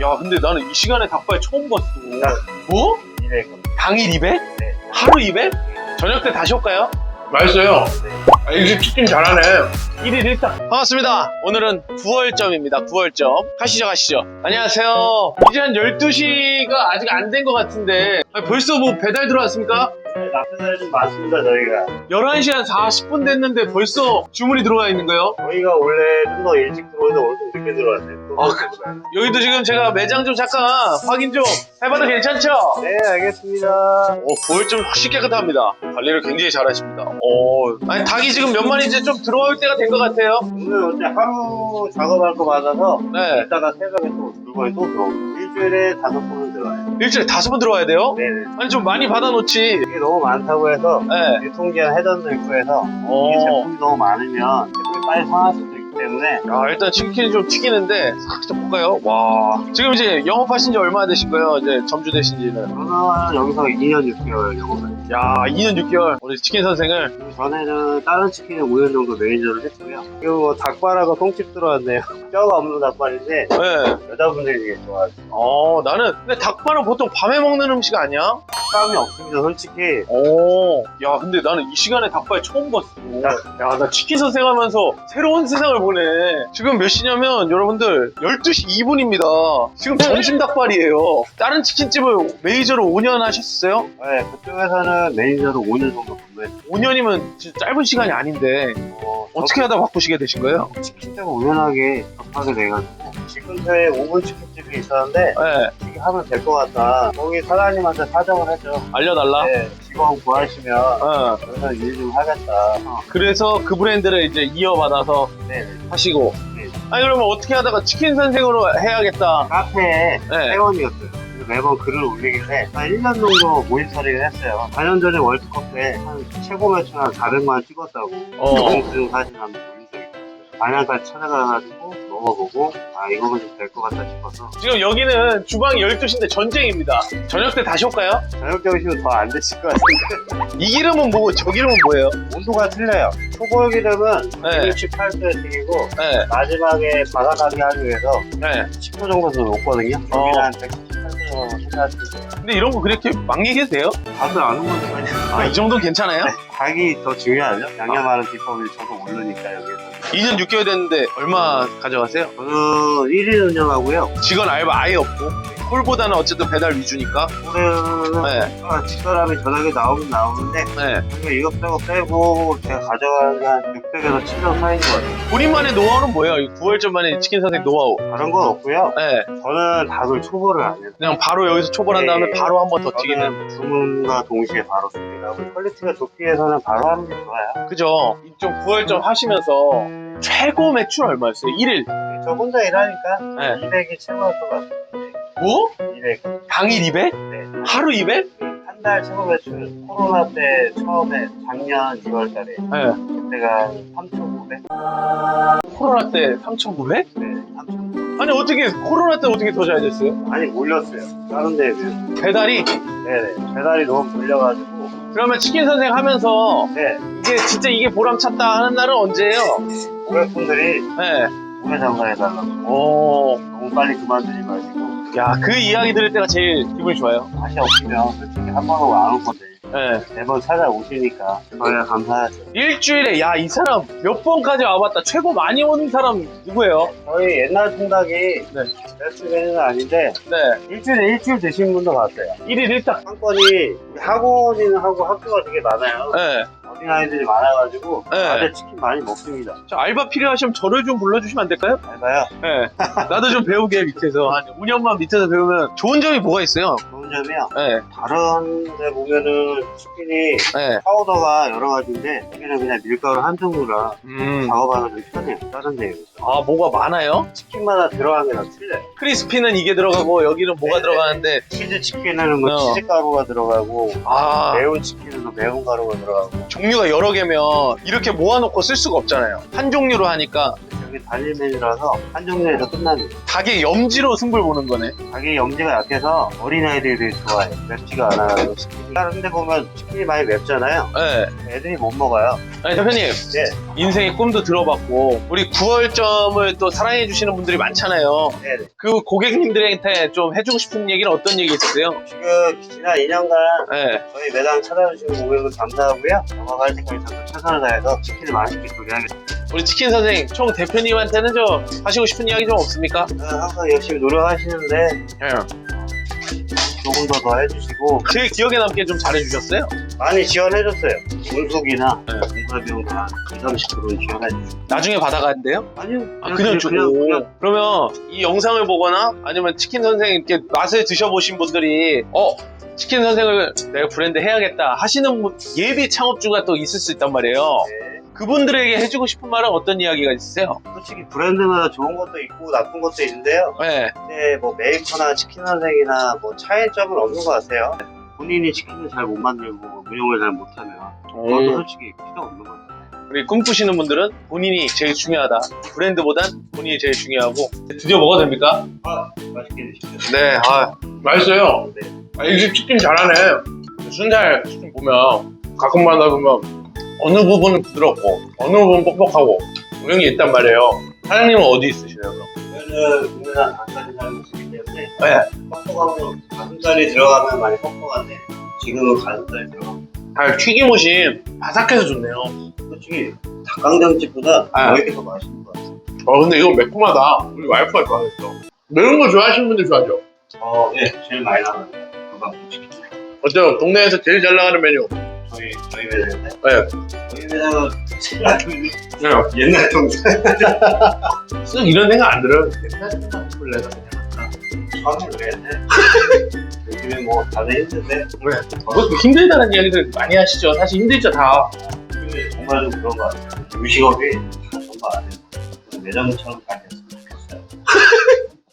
야, 근데 나는 이 시간에 닭발 처음 봤어. 뭐? 200. 당일 200? 네. 하루 200? 저녁 때 다시 올까요? 맛있어요. 아, 이집 치킨 잘하네. 1일 1당. 반갑습니다. 오늘은 9월점입니다. 9월점. 가시죠, 가시죠. 안녕하세요. 이제 한 12시가 아직 안 된 것 같은데, 아니, 벌써 뭐 배달 들어왔습니까? 나쁜 날좀 많습니다, 저희가. 11시 한 40분 됐는데 벌써 주문이 들어와 있는 거예요? 저희가 원래 좀 더 일찍 들어오는데 오늘 좀 늦게 들어왔어요. 또 아, 그렇구나. 여기도 지금 제가 매장 좀 잠깐 확인 좀 해봐도 괜찮죠? 네, 알겠습니다. 오, 9월점 훨씬 깨끗합니다. 관리를 굉장히 잘하십니다. 오, 아니, 닭이 지금 몇 마리 이제 좀 들어올 때가 된 것 같아요. 오늘 어째 하루 작업할 거 많아서 네. 이따가 새벽에 또 물건이 또 들어오고 일주일에 다섯 번은 들어와요. 일주일에 다섯 번 들어와야 돼요? 네네. 아니, 좀 많이 받아놓지. 이게 너무 많다고 해서 네. 유통기한 해전도 있고 해서 이게 오. 제품이 너무 많으면 제품이 빨리 있기 때문에 야, 일단 치킨이 좀 튀기는데, 살짝 볼까요? 와. 지금 이제 영업하신 지 얼마나 되신 거예요? 이제 점주 되신 지는. 저는 여기서 2년 6개월 영업을 야, 2년 6개월. 우리 치킨 선생을. 전에는 다른 치킨에 5년 정도 매니저를 했고요. 그리고 뭐 닭발하고 통집 들어왔네요. 뼈가 없는 닭발인데 네. 여자분들이 되게 좋아하세요. 어, 나는, 근데 닭발은 보통 밤에 먹는 음식 아니야? 식감이 없습니다, 솔직히. 오. 야, 근데 나는 이 시간에 닭발 처음 봤어. 야, 나 치킨 선생 하면서 새로운 세상을 보네. 지금 몇 시냐면, 여러분들, 12시 2분입니다. 지금 점심 닭발이에요. 다른 치킨집을 메이저로 5년 하셨어요? 네, 그쪽에서는 매니저로 5년 정도 근무했어요. 5년이면 진짜 짧은 시간이 아닌데, 어, 어떻게 하다 바꾸시게 되신 거예요? 치킨집을 우연하게 접하게 돼가지고 집 근처에 5분 치킨집이 있었는데 네, 하면 될 것 같다. 거기 사장님한테 사정을 했죠. 알려달라. 네, 직원 구하시면 어, 여기서 일좀 하겠다. 그래서 그 브랜드를 이제 이어받아서 네, 하시고. 네. 아니, 그러면 어떻게 하다가 치킨 선생으로 해야겠다. 카페에 네. 회원이었어요. 그래서 매번 글을 올리길래 한 1년 정도 모임 처리를 했어요. 4년 전에 월드컵 때한 최고 매출 한 400만 원 찍었다고 어. 영수증 사진 한번 올린 적이 있었어요. 반양까지 찾아가가지고 먹어보고 아 이거면 좀될 것 같다 싶어서 지금 여기는 주방이 12시인데 전쟁입니다. 저녁 때 다시 올까요? 저녁 점심은 더안 드실 것 같은데 이 기름은 뭐고 저 기름은 뭐예요? 온도가 틀려요. 초벌 기름은 네. 168도에 튀기고 네, 마지막에 바삭하게 하기 위해서 네. 10도 정도 더 녹거든요. 어. 여기는 한 178도 정도 생각하시면. 근데 이런 거 그렇게 막 얘기해도 돼요? 다들 아는 건데 아, 이 정도는 괜찮아요? 닭이 더 중요하죠. 양념하는 비법이 저도 모르니까 여기서. 2년 6개월 됐는데 얼마 가져가세요? 저는 1일 운영하고요. 직원 알바 아예 없고 홀보다는 어쨌든 배달 위주니까 올해는 네, 아, 집사람이 전화기 나오긴 나오는데 네. 저희가 이것저것 빼고 제가 가져가는 게한 600에서 700 사이인 것 같아요. 본인만의 노하우는 뭐예요? 이 9월점 만에 치킨 선생 노하우 다른 건 없고요. 네, 저는 닭을 초벌을 안 해요. 그냥 바로 여기서 초벌한 다음에 네. 바로 한 번 더 튀기는 저는 주문과 동시에 바로 씁니다. 퀄리티가 좋기 위해서는 바로 하는 게 좋아요. 그죠? 이쪽 9월점 하시면서 최고 매출 얼마였어요? 1일 저 혼자 일하니까 네. 200이 최고일 것 같아요. 뭐? 200. 당일 200? 네. 하루 200? 한달 최고 매출 코로나 때 처음에 작년 2월 달에 네. 그때가 3,900? 코로나 때 3,900? 네, 3,900. 아니 어떻게 코로나 때 어떻게 더 잘 됐어요? 아니 몰렸어요. 다른 데에 비해서. 배달이 네네. 배달이 너무 몰려가지고. 그러면 치킨 선생 하면서 네. 이게 진짜 이게 보람찼다 하는 날은 언제예요? 고객분들이 네. 오래 장사해달라고. 오. 너무 빨리 그만두지 마시고. 야, 그 이야기 들을 때가 제일 기분이 좋아요. 맛이 없으면 솔직히 한번 오고 안 오거든. 네. 매번 찾아오시니까. 저희가 감사하죠. 일주일에 야, 이 사람 몇 번까지 와봤다. 최고 많이 오는 사람 누구예요? 저희 옛날 통닭이 네. 베스트 메뉴는 아닌데 네. 일주일에 일주일 드신 분도 봤어요. 1일 1닭. 상권이 학원인하고 학교가 되게 많아요. 네. 어린아이들이 많아가지고 네. 다들 치킨 많이 먹습니다. 저 알바 필요하시면 저를 좀 불러주시면 안 될까요? 알바요? 네. 나도 좀 배우게 밑에서. 한 5년만 밑에서 배우면 좋은 점이 뭐가 있어요? 좋은 점이요. 네. 다른 데 보면은 치킨이 네. 파우더가 여러 가지인데 여기는 그냥 밀가루 한 종류라 음. 작업하는 게 편해요. 다른 데에 비해서. 아, 뭐가 많아요? 치킨마다 들어간 게다 틀려요. 크리스피는 이게 들어가고 여기는 뭐가 네. 들어가는데 치즈 치킨에는 뭐 어. 치즈 가루가 들어가고 아 매운 치킨은 또 매운 가루가 들어가고 종류 가 여러 개면 이렇게 모아놓고 쓸 수가 없잖아요. 한 종류로 하니까 그게 단일 메뉴라서 한 종류에서 끝납니다. 닭의 염지로 승부를 보는 거네. 자기 염지가 약해서 어린아이들이 좋아해요. 맵지가 않아요. 치킨이. 다른 데 보면 치킨이 많이 맵잖아요. 네. 애들이 못 먹어요. 아니 대표님 네. 인생의 꿈도 들어봤고 우리 9월점을 또 사랑해 주시는 분들이 많잖아요. 네 네. 그 고객님들한테 좀 해주고 싶은 얘기는 어떤 얘기 있으세요? 지금 지난 2년간 네. 저희 매장 찾아주시는 고객분 감사하고요. 때까지 저도 최선을 다해서 치킨을 맛있게 조리하겠습니다. 우리 치킨 선생 총 대표님 한테는 좀 하시고 싶은 이야기 좀 없습니까? 저는 항상 열심히 노력하시는데 조금 더 더 해주시고 제 기억에 남게 좀 잘해주셨어요. 많이 지원해줬어요. 운송이나 네. 공사 비용 다 20, 30%는 지원해줬어요. 나중에 받아간대요? 아니요. 아, 그냥 주고. 그냥, 그냥 그러면 이 영상을 보거나 아니면 치킨 선생 이렇게 맛을 드셔보신 분들이 어 치킨 선생을 내가 브랜드 해야겠다 하시는 분, 예비 창업주가 또 있을 수 있단 말이에요. 네. 그분들에게 해주고 싶은 말은 어떤 이야기가 있으세요? 솔직히 브랜드마다 좋은 것도 있고 나쁜 것도 있는데요. 네. 근데 뭐 메이커나 치킨 선생이나 뭐 차이점은 없는 것 같아요. 본인이 치킨을 잘 못 만들고 운영을 잘 못하면 그것도 솔직히 필요 없는 것 같아요. 우리 꿈꾸시는 분들은 본인이 제일 중요하다. 브랜드보단 본인이 제일 중요하고 드디어 먹어도 됩니까? 맛있게 드십시오. 네. 아, 맛있어요. 네. 아, 이 집 치킨 잘하네. 순살 치킨 보면 가끔마다 보면 어느 부분은 부드럽고 어느 부분은 뻑뻑하고 이런 게 있단 말이에요. 사장님은 어디 있으시나요? 그럼? 저는 국내산 닭까지 사는 모습이기 때문에 네. 뻑뻑하면 가슴살이 들어가면 많이 뻑뻑한데 지금은 가슴살이 들어가. 달 튀김옷이 바삭해서 좋네요. 솔직히 닭강정집보다 아. 여기가 더 맛있는 것 같아요. 어 근데 이거 매콤하다. 우리 와이프가 좋아했어. 매운 거 좋아하시는 분들 좋아하죠? 어, 예, 제일 많이 나갑니다. 치킨. 어때요? 동네에서 제일 잘 나가는 메뉴. 저희 저희 매장인데. 네. 매장은 네. 옛날 동생. 쓱 이런 생각 안 들어요. 옛날 생각을 내가 그냥 한다. 처음에 그랬는데 요즘에 뭐 다들 힘든데 그것도 힘들다는 이야기들 많이 하시죠. 사실 힘들죠 다. 요즘에 정말 좀 그런 것 같아요. 음식업이 다 전부 안 해요. 매장처럼 잘